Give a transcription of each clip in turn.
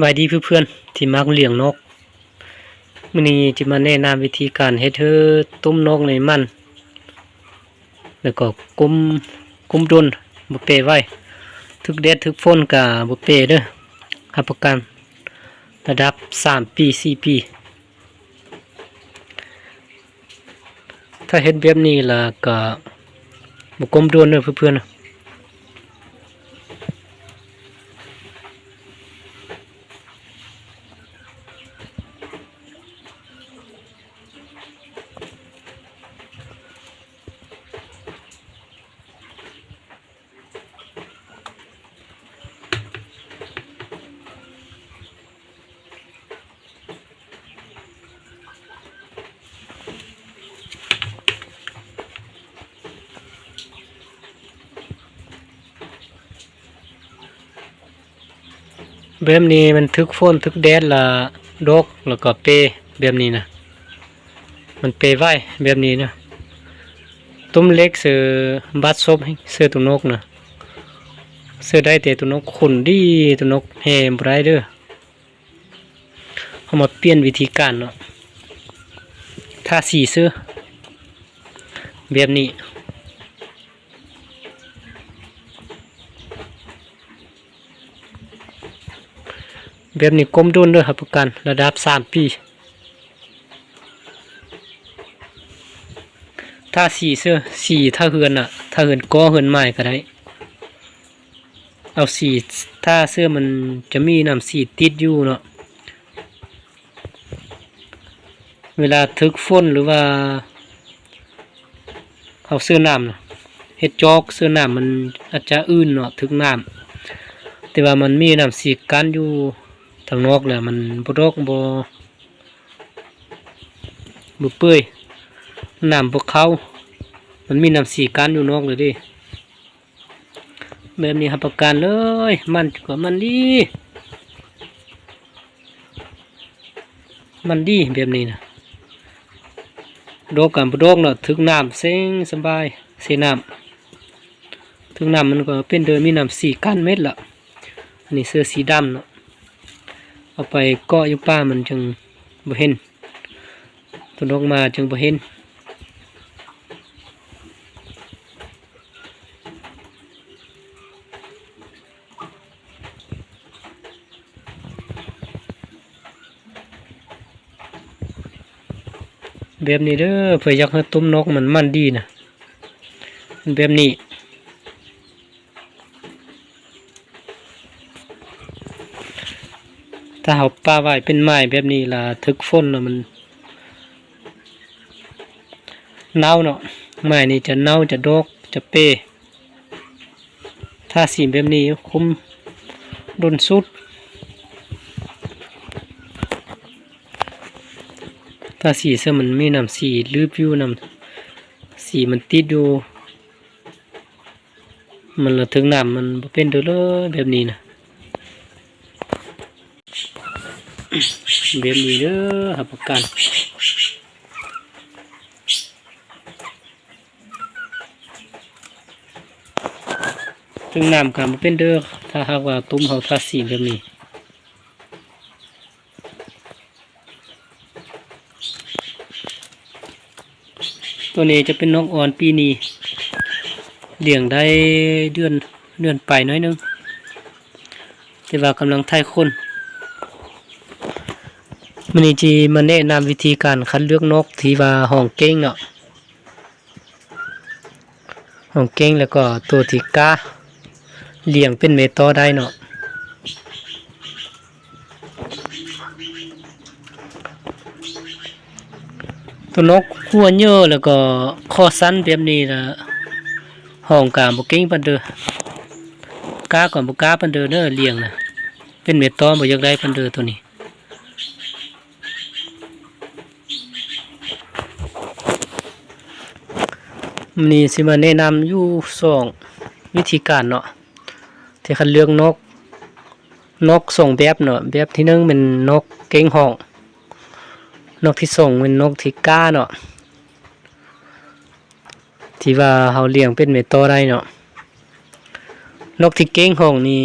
บายดีเพื่อนๆที่มักเลี้ยงนกมื้อนี้จะมาแนะนำวิธีการเฮ็ดเธอต้มนกในมัน แล้วก็กุมกุมดุนบ่เปไว้ ทึกเด็ดทึกฝนก็บ่เปเด้อรับประกันระดับ3ปี4ปี ถ้าเฮ็ดแบบนี้ล่ะก็บ่กุมดุนเด้อเพื่อนๆ แบบนี้มันทึกฝนทึกแดดละดกแล้วก็เปแบบนี้นะมันเปไว้แบบนี้นะตุ้มเล็กเสือบัดซบให้เสือตัวนกนะเสือได้แต่ตัวนกขุนดีตัวนกแหมไรเด้อเอามาเปลี่ยนวิธีการเนาะถ้าสีเสื้อแบบนี้ แบบนี้ก้มดุนด้วยครับประกันระดับสามปี ถ้าสี่เสื้อสี่ถ้าเฮือนอะถ้าเฮือนก้อเฮือนใหม่ก็ได้ เอาสี่ถ้าเสื้อมันจะมีน้ำสีติดอยู่เนาะเวลาทึกฝนหรือว่าเอาเสื้อน้ำเนาะเฮ็ดจอกเสื้อน้ำมันอาจจะอื่นเนาะทึกน้ำแต่ว่ามันมีน้ำสีกันอยู่ ทางนอกแหละมันบรกบบ่เปื่อยน้ำบ่เขามันมีน้ำสีกันอยู่นอกเลยดิแบบนี้รับประกันเลย มันกว่ามันดีมันดีแบบนี้นะโรคกันบ่โรคเนาะถึงน้ำเซ็งสบายเสียน้ำถึงน้ำมันก็เป็นเดินมีน้ำสีกันเม็ดละอันนี้เสื้อสีดำเนาะ เอาไปเกาะอยู่ป้ามันจึงบ่เห็นตัวนกมาจึงบ่เห็นแบบนี้เด้อเพื่ออยากให้ตุ้มนกมันมันดีนะแบบนี้ ถ้าเอาป้าไว้เป็นไม้แบบนี้ล่ะทึกฝนแล้วมันเน่าเนาะไม้นี่จะเน่าจะดกจะเปถ้าสีแบบนี้คุ้มโดนสุด ถ้าสีเสื้อมันไมีน้ำสีลืบอยู่นำสีมันติดอยู่มันละถึงน้ำมันเป็นเด้อเลยแบบนี้นะ แบบนี้เด้อรับประกันถึงน้ำกันมาเป็นเด้อถ้าหากว่าตุ้มเขาทาสีแบบนี้ตัวนี้จะเป็นนกอ่อนปีนี้เลี้ยงได้เดือนเดือนไปน้อยนึงแต่ว่ากำลังไทยคน มันนี้จีมาแนะนำวิธีการคัดเลือกนกที่ว่าห้องเก้งเนาะห้องเก้งแล้วก็ตัวที่ก้าเลี้ยงเป็นเมตอได้เนาะตัวนกหัวเยอะแล้วก็คอสั้นแบบนี้นะห้องกางบ่เก้งปันเด้อกล้าก่อนบ่กล้าปันเด้อเด้อเลี้ยงนะเป็นเมตอบ่อยากได้ปันเด้อตัวนี้ มันนี่สิมาแนะนำอยู่สองวิธีการเนาะที่คันเลือกนก นกส่งแบบเนาะแบบที่หนึ่งเป็นนกเก้งห้อง นกที่ส่งเป็นนกที่ก้าเนาะที่ว่าเขาเลี้ยงเป็นเมตโตได้เนาะนกที่เก้งห้องนี่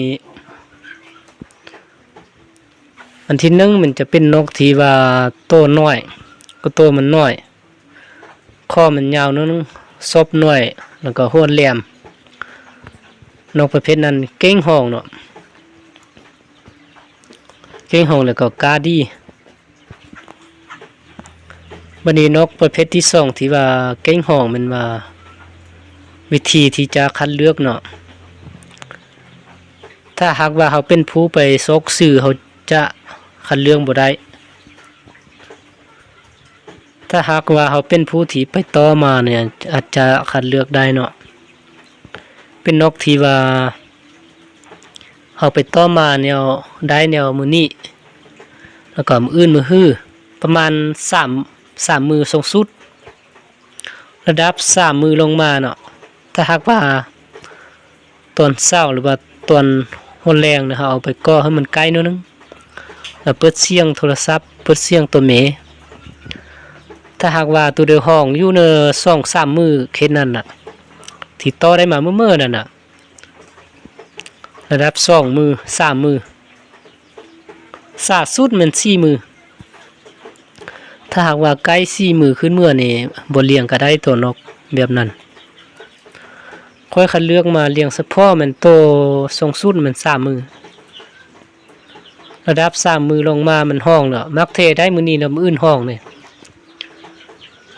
อันที่หนึ่งมันจะเป็นนกที่ว่าโตน้อย ก็โตมันน้อย ข้อมันยาวนิดนึง ซบหน้อยแล้วก็ห้วนแหลี่ยม นกประเภทนั้นเก้งห้องเนาะเก้งห้องแล้วก็กาดีบันนี้นกประเภทที่สองที่ว่าเก้งห้องมันว่า วิธีที่จะคัดเลือกเนาะถ้าหากว่าเขาเป็นผู้ไปซกสื่อเขาจะคัดเลือกบ่ได้ ถ้าหากว่าเขาเป็นผู้ที่ไปต่อมาเนี่ยอาจจะคัดเลือกได้เนาะเป็นนกที่ว่าเขาไปต่อมาแนวได้แนวมือนี้แล้วก็มืออื่นมือฮื้อประมาณสามสามมือทรงสุด ระดับสามมือลงมาเนาะถ้าหากว่าตอนเศร้าหรือว่าตอนหนแรงนะครับเอาไปก่อให้มันใกล้นิดนึงแล้วเปิดเสียงโทรศัพท์เปิดเสียงตัวเม ถ้าหากว่าตัวเดียวห้องอยู่ในสองสามมือเคสนั้นน่ะที่ต่อได้มาเมื่อเมื่อนั่นน่ะระดับสองมือสามมือสาสุดมันสี่มือ ถ้าหากว่าใกล้สี่มือขึ้นเมื่อนี่บนเลี้ยงก็ได้ตัวนกแบบนั้นค่อยคัดเลือกมาเลี้ยงเฉพาะมันโตทรงสุดมันสามมือ ระดับสามมือลงมามันห้องเนาะมักเทได้มือนี้แล้วมืออื่นห้องเนี่ย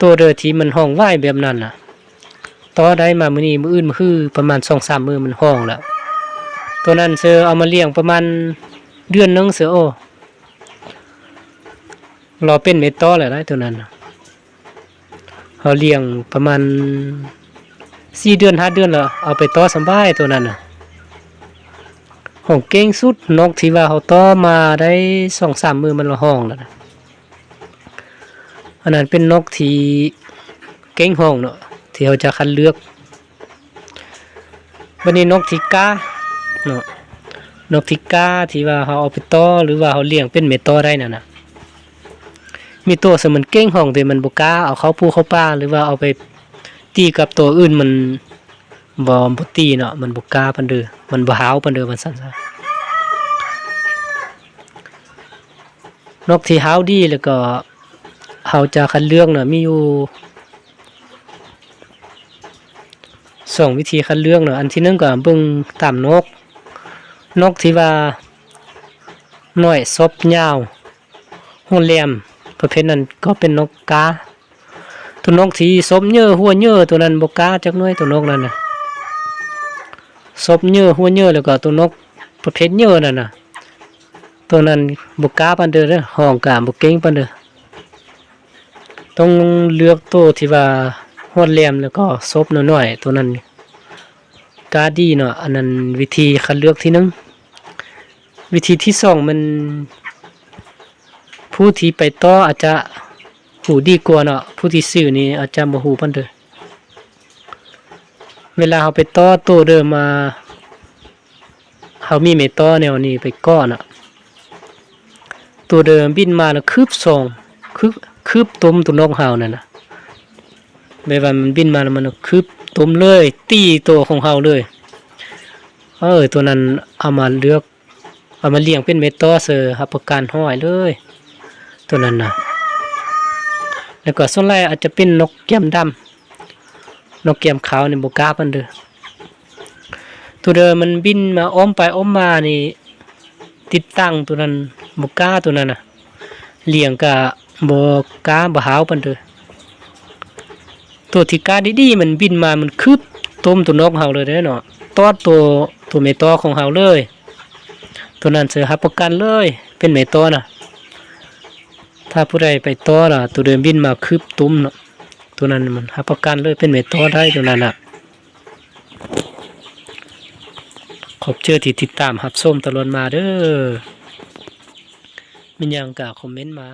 ตัวเดือที่มันห้องไหวแบบนั้นน่ะต่อได้มามือนี้มืออื่นมือคือประมาณสองสามมือมันห้องแล้วตัวนั้นเสือเอามาเลี้ยงประมาณเดือนนึงเสือโอ้รอเป็นเมตต่อแหละได้ตัวนั้นเขาเลี้ยงประมาณสี่เดือนห้าเดือนแล้วเอาไปต่อสำบายตัวนั้นน่ะห้องเก่งสุดนกที่ว่าเขาต่อมาได้สองสามมือมันละห้องแล้วนะ อันนั้นเป็นนกที่เก่งห้องเนาะที่เขาจะคัดเลือกวันนี้นกที่กาเนาะนกที่กาที่ว่าเขาเอาไปต่อหรือว่าเขาเลี้ยงเป็นเมตต่อได้น่ะนะมีตัวเสมือนเก้งห้องแต่มันบุก้าเอาเขาภูเขาป่าหรือว่าเอาไปตีกับตัวอื่นมันบ่บ่ตีเนาะมันบ่กล้าปานเด้อมันบ่หาวปานเด้อมันสั่นซะนกที่หาวดีแล้วก็ เฮาจะคัดเลือกเนาะมีอยู่สองวิธีคัดเลือกเนาะอันที่หนึ่งก็เบิ่งตามนก นกที่ว่าหน้อยซบยาวหัวแหลมประเภทนั้นก็เป็นนกกาตัวนกที่ซบเยอะหัวเยอะตัวนั้นบกล้าจักน้อยตัวนกนั่นน่ะซบเยอะหัวเยอะแล้วก็ตัวนกประเภทเยอะนั่นน่ะตัวนั้นบกล้าปานเด้อเด้อห้องกามบกเก่งปานเด้อ ต้องเลือกตัวที่ว่าหวดแหลมแล้วก็ซบน้อยๆตัวนั้นกาดีเนาะอันนั้นวิธีคัดเลือกที่หนึงวิธีที่สองมัน ผู้ที่ไปต่ออาจจะหูดีกว่าเนาะผู้ที่ซื้อนี่อาจจะบ่หูปานเด้อเวลาเขาไปต่อตัวเดิมมาเขามีเมต่อแนวนี้ไปก้อนอะตัวเดิมบินมาแล้วคืบส่งคืบ คืบตุมตัวนกเฮานั่นนะแบบว่ามันบินมาแล้วมันก็คืบตุมเลย ตีตัวของเฮาเลย เออตัวนั้นเอามาเลือกเอามาเลี้ยงเป็นเมตอเซอร์รับประกันห้อยเลย ตัวนั้นนะแล้วก็ส่วนแรกอาจจะเป็นนกแก้มดำนกแก้มขาวนี่บกล้าปันเด้อตัวเดิมมันบินมาอ้อมไปอ้อมมานี่ติดตั้งตัวนั้นบกล้าตัวนั้นนะเลี้ยงกะ บก้าบ่หาวปันเด้อตัวที่ก้าดีๆมันบินมามันคืบต้มตัวนกเฮาเลยเด้อเนาะตอดตัวตัวเมตอของเฮาเลย ตัวนั้นเสือรับประกันเลย เป็นเมตอน่ะถ้าผู้ใดไปตอล่ะ ตัวเดิมบินมาคืบตุ้มเนาะตัวนั้นมันรับประกันเลยเป็นเมตอได้ตัวนั้นอะขอบเจอที่ติดตามรับส้มตลอดมาเด้อมันยังกะคอมเมนต์มา